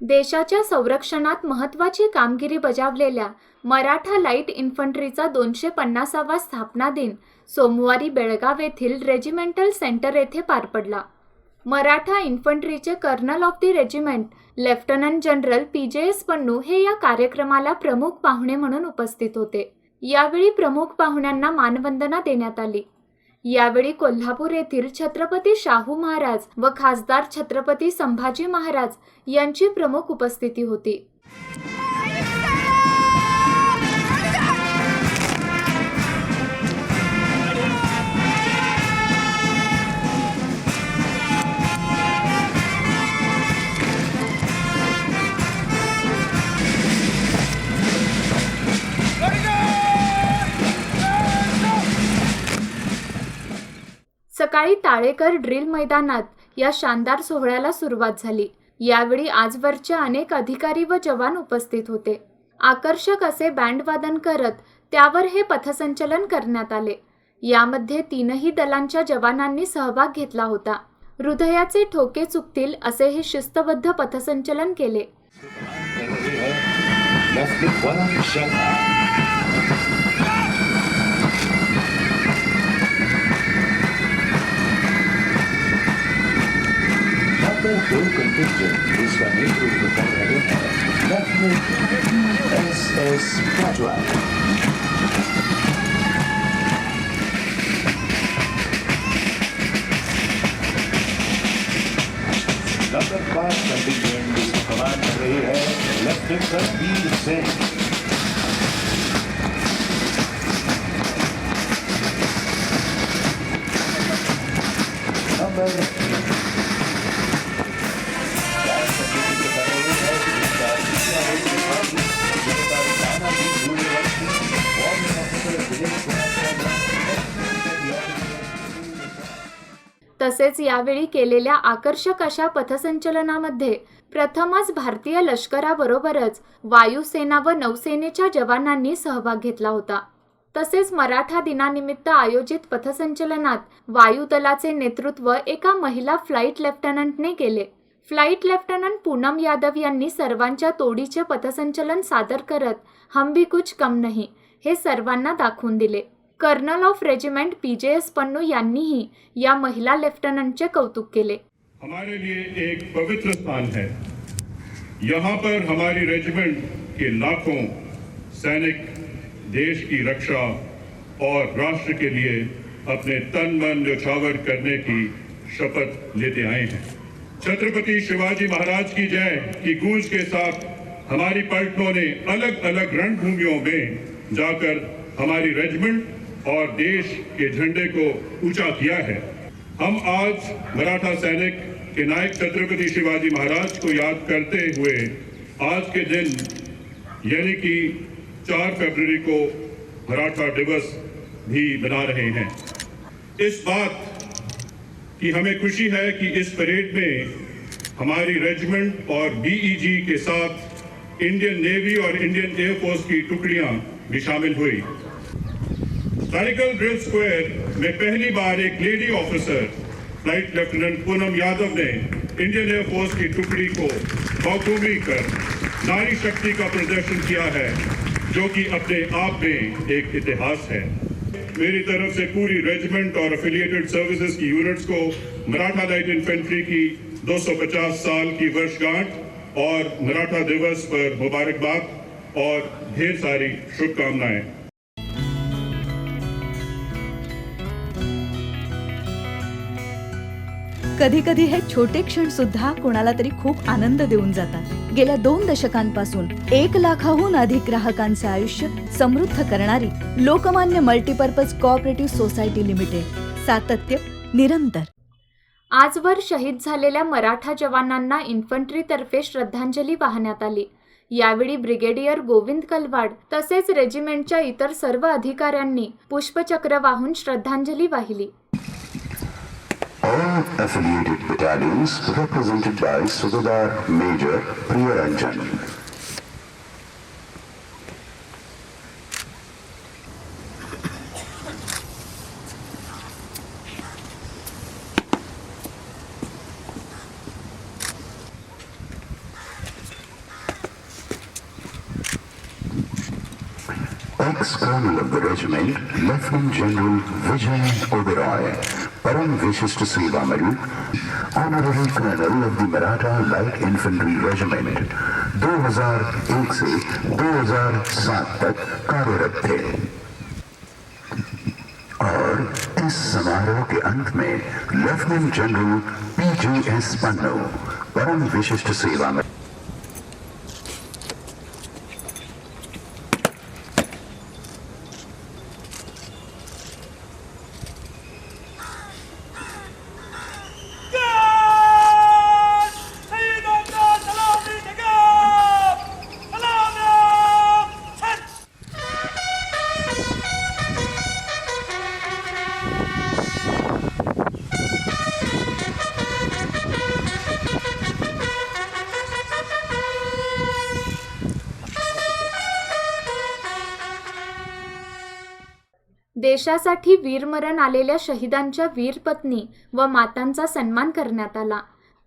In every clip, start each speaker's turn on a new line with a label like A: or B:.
A: देशाच्या संरक्षणात महत्त्वाची कामगिरी बजावलेल्या मराठा लाइट इन्फंट्रीचा दोनशे पन्नासावा स्थापना दिन सोमवारी बेळगाव येथील रेजिमेंटल सेंटर येथे पार पडला. Maratha इन्फंट्रीचे colonel of the regiment lieutenant general P J S Pannu हे या कार्यक्रमाला प्रमुख पाहुणे म्हणून उपस्थित होते. यावेळी प्रमुख पाहुण्यांना मानवंदना देण्यात आली. यावेळी कोल्हापूर येथील छत्रपती शाहू महाराज व खासदार छत्रपती संभाजी महाराज यांची प्रमुख उपस्थिती होती. ताळेकर ड्रिल मैदानात या शानदार सोहळ्याला सुरुवात झाली. यावेळी आजवरचे अनेक अधिकारी व जवान उपस्थित होते. आकर्षक असे बँडवादन करत त्यावर हे पथसंचलन करण्यात आले. यामध्ये तीनही दलांच्या जवानांनी सहभाग घेतला होता. हृदयाचे ठोके चुकतील असे हे शिस्तबद्ध पथसंचलन केले.
B: will contingent is the April Republican Ethnic SS Padua. Number 5 contingent is Command 3 Head, Lieutenant Ranveer Singh. Number
A: तसेच यावेळी केलेल्या आकर्षक अशा पथसंचलनामध्ये प्रथमच भारतीय लष्कराबरोबरच वायुसेना व नौसेनेच्या जवानांनी सहभाग घेतला होता. तसेच मराठा दिनानिमित्त आयोजित पथसंचलनात वायुदलाचे नेतृत्व एका महिला फ्लाईट लेफ्टनंटने केले. फ्लाईट लेफ्टनंट पूनम यादव यांनी सर्वांच्या तोडीचे पथसंचलन सादर करत हम भी कुछ कम नाही हे सर्वांना दाखवून दिले. Colonel of regiment P J S Pannu यांनीही या महिला लेफ्टनंटचे कौतुक केले.
C: हमारे लिए एक पवित्र स्थान है। यहाँ पर हमारी रेजिमेंट के लाखों सैनिक देश की रक्षा और राष्ट्र के लिए अपने तन मन न्यौछावर करने की शपथ लेते आए हैं। छत्रपति शिवाजी महाराज की जय की गूंज के साथ हमारी पलटनों ने अलग अलग रणभूमियों में जाकर हमारी रेजिमेंट और देश के झंडे को ऊँचा किया है। हम आज मराठा सैनिक के नायक छत्रपति शिवाजी महाराज को याद करते हुए आज के दिन, यानी कि 4 फरवरी को मराठा दिवस भी मना रहे हैं। इस बात की हमें खुशी है कि इस परेड में हमारी रेजिमेंट और बीईजी के साथ इंडियन नेवी और इंडियन एयरफोर्स की टुकड़ियाँ भी शामिल हुई। मेडिकल ड्रिल स्क्वायर में पहली बार एक lady officer flight lieutenant Poonam Yadav ने इंडियन एयरफोर्स की टुकड़ी को बखूबी कर नारी शक्ति का प्रदर्शन किया है, जो कि अपने आप में एक इतिहास है। मेरी तरफ़ से पूरी रेजिमेंट और एफिलिएटेड सर्विसेज़ की यूनिट्स को मराठा लाइट इन्फेंट्री की 250 साल की वर्षगांठ और मराठा दिवस पर मुबारकबाद और ढेर सारी शुभकामनाएँ।
D: कधी कधी हे छोटे क्षण सुद्धा कोणाला तरी खूप आनंद देऊन जातात. गेल्या दोन दशकांपासून एक लाखाहून अधिक ग्राहकांचे आयुष्य समृद्ध करणारी Lokmanya multipurpose cooperative society limited. सातत्य निरंतर.
A: आजवर शहीद झालेल्या मराठा जवानांना इन्फंट्रीतर्फे श्रद्धांजली वाहण्यात आली. यावेळी ब्रिगेडियर गोविंद कलवाड तसेच रेजिमेंटच्या इतर सर्व अधिकाऱ्यांनी पुष्पचक्र वाहून श्रद्धांजली वाहिली.
E: All affiliated battalions represented by Subedar Major Priyaranjan. Ex-colonel of the regiment, Lieutenant General Vijay Oberoi, Param Vishist Seva Medal, Honorary Colonel of the Maratha Light Infantry Regiment, 2001 से 2007 तक कार्यरत थे और इस समारोह के अंत में lieutenant general P S Pannu Param Vishisht Seva में
A: देशासाठी वीरमरण आलेल्या शहीदांच्या वीरपत्नी व मातांचा सन्मान करण्यात आला.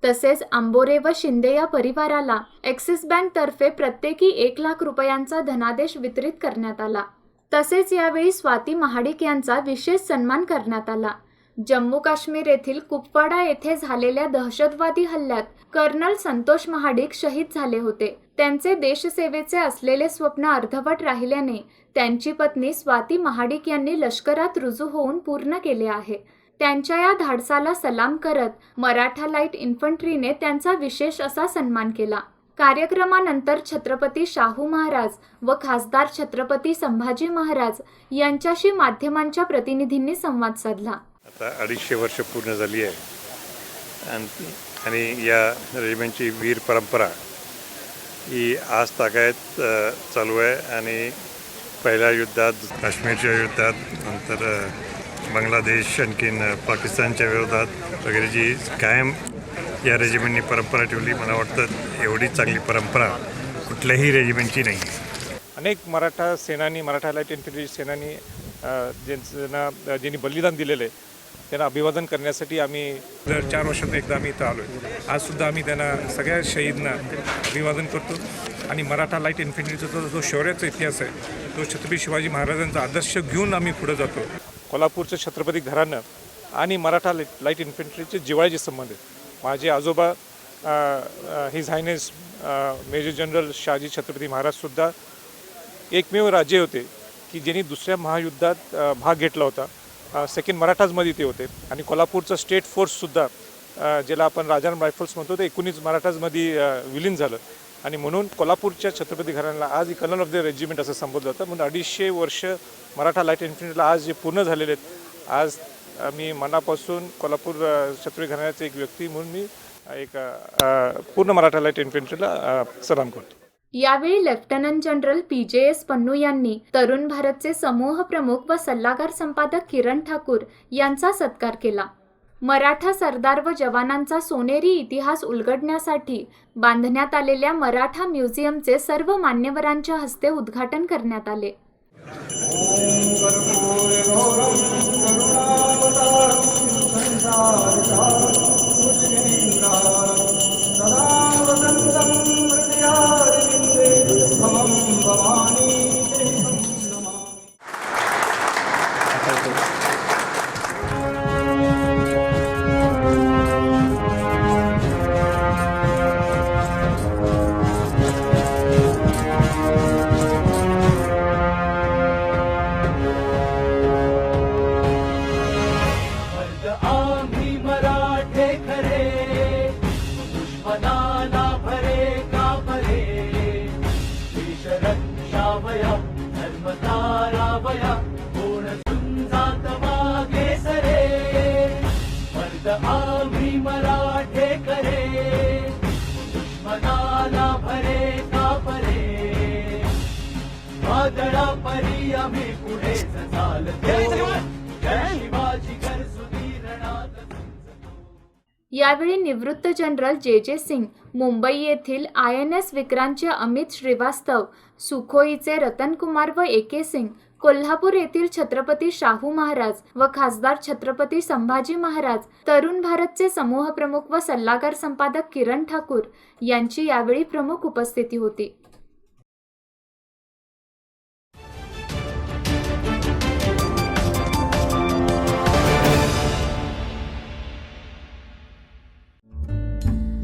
A: तसेच आंबोरे व शिंदे या परिवाराला ॲक्सिस बँकतर्फे प्रत्येकी एक लाख रुपयांचा धनादेश वितरित करण्यात आला. तसेच यावेळी स्वाती महाडिक यांचा विशेष सन्मान करण्यात आला. जम्मू काश्मीर येथील कुपवाडा येथे झालेल्या दहशतवादी हल्ल्यात कर्नल संतोष महाडिक शहीद झाले होते. त्यांचे देशसेवेचे असलेले स्वप्न अर्धवट राहिल्याने त्यांची पत्नी स्वाती महाडिक यांनी लष्करात रुजू होऊन पूर्ण केले आहे. त्यांच्या या धाडसाला सलाम करत मराठा लाइट इन्फंट्रीने त्यांचा विशेष असा सन्मान केला. कार्यक्रमानंतर छत्रपती शाहू महाराज व खासदार छत्रपती संभाजी महाराज यांच्याशी माध्यमांच्या प्रतिनिधींनी संवाद साधला.
F: आता अडीचशे वर्ष पूर्ण झाली आहे. आणि या रेजिमेंटची वीर परंपरा ही आज तागायत चालू आहे आणि पहिल्या युद्धात काश्मीरच्या युद्धात नंतर बांगलादेश आणखीन पाकिस्तानच्या विरोधात वगैरे जी कायम या रेजिमेंटनी परंपरा ठेवली मला वाटतं एवढी चांगली परंपरा कुठल्याही रेजिमेंटची नाही. आहे
G: अनेक मराठा सेनानी मराठा लाइट इन्फंट्री सेनानी ज्यांना ज्यांनी बलिदान दिलेलं आहे त्यांना अभिवादन करण्यासाठी आम्ही दर चार वर्षात एकदा आम्ही इथं आलो आहे आजसुद्धा आम्ही त्यांना सगळ्या शहीदना अभिवादन करतो. आणि मराठा लाइट इन्फंट्रीचा जो जो शौर्याचा इतिहास आहे तो छत्रपती शिवाजी महाराजांचा आदर्श घेऊन आम्ही पुढे जातो. कोल्हापूरचं छत्रपती घराणं आणि मराठा लाइट लाइट इन्फंट्रीचे जिवाळ्याचे संबंध आहेत. माझे आजोबा his highness major general Shahaji Chhatrapati महाराजसुद्धा एकमेव राजे होते की ज्यांनी दुसऱ्या महायुद्धात भाग घेतला होता. सेकंड मराठाजमध्ये ते होते. आणि कोल्हापूरचं स्टेट फोर्ससुद्धा ज्याला आपण राजाराम रायफल्स म्हणतो ते एकोणीस मराठाजमध्ये विलीन झालं. आणि म्हणून कोल्हापूरच्या छत्रपती घराण्याला आज कर्नल ऑफ द रेजिमेंट असं संबोधलं जातं. म्हणून अडीचशे वर्ष मराठा लाइट इन्फंट्रीला आज जे पूर्ण झालेले आहेत आज मी मनापासून कोल्हापूर छत्रपती घराण्याचे एक व्यक्ती म्हणून मी एक पूर्ण मराठा लाइट इन्फंट्रीला सलाम करतो.
A: यावेळी lieutenant general P J S Pannu यांनी तरुण भारतचे समूह प्रमुख व सल्लागार संपादक किरण ठाकूर यांचा सत्कार केला. मराठा सरदार व जवानांचा सोनेरी इतिहास उलगडण्यासाठी बांधण्यात आलेल्या मराठा म्युझियमचे सर्व मान्यवरांच्या हस्ते उद्घाटन करण्यात आले.
H: कोण झुंजात मागे सरे. मर्द आम्ही मराठे खरे दुश्मनाला भरे वादळा परी आम्ही पुढे
A: यावेळी निवृत्त जनरल जे जे सिंग मुंबई येथील आय एन एस विक्रांतचे अमित श्रीवास्तव सुखोईचे रतनकुमार व ए के सिंग कोल्हापूर येथील छत्रपती शाहू महाराज व खासदार छत्रपती संभाजी महाराज तरुण भारतचे समूह प्रमुख व सल्लागार संपादक किरण ठाकूर यांची यावेळी प्रमुख उपस्थिती होती.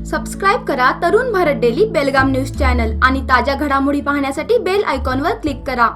D: सबस्क्राईब करा Tarun Bharat daily Belgaum news channel आणि ताज्या घडामोडी पाहण्यासाठी बेल आयकॉनवर क्लिक करा.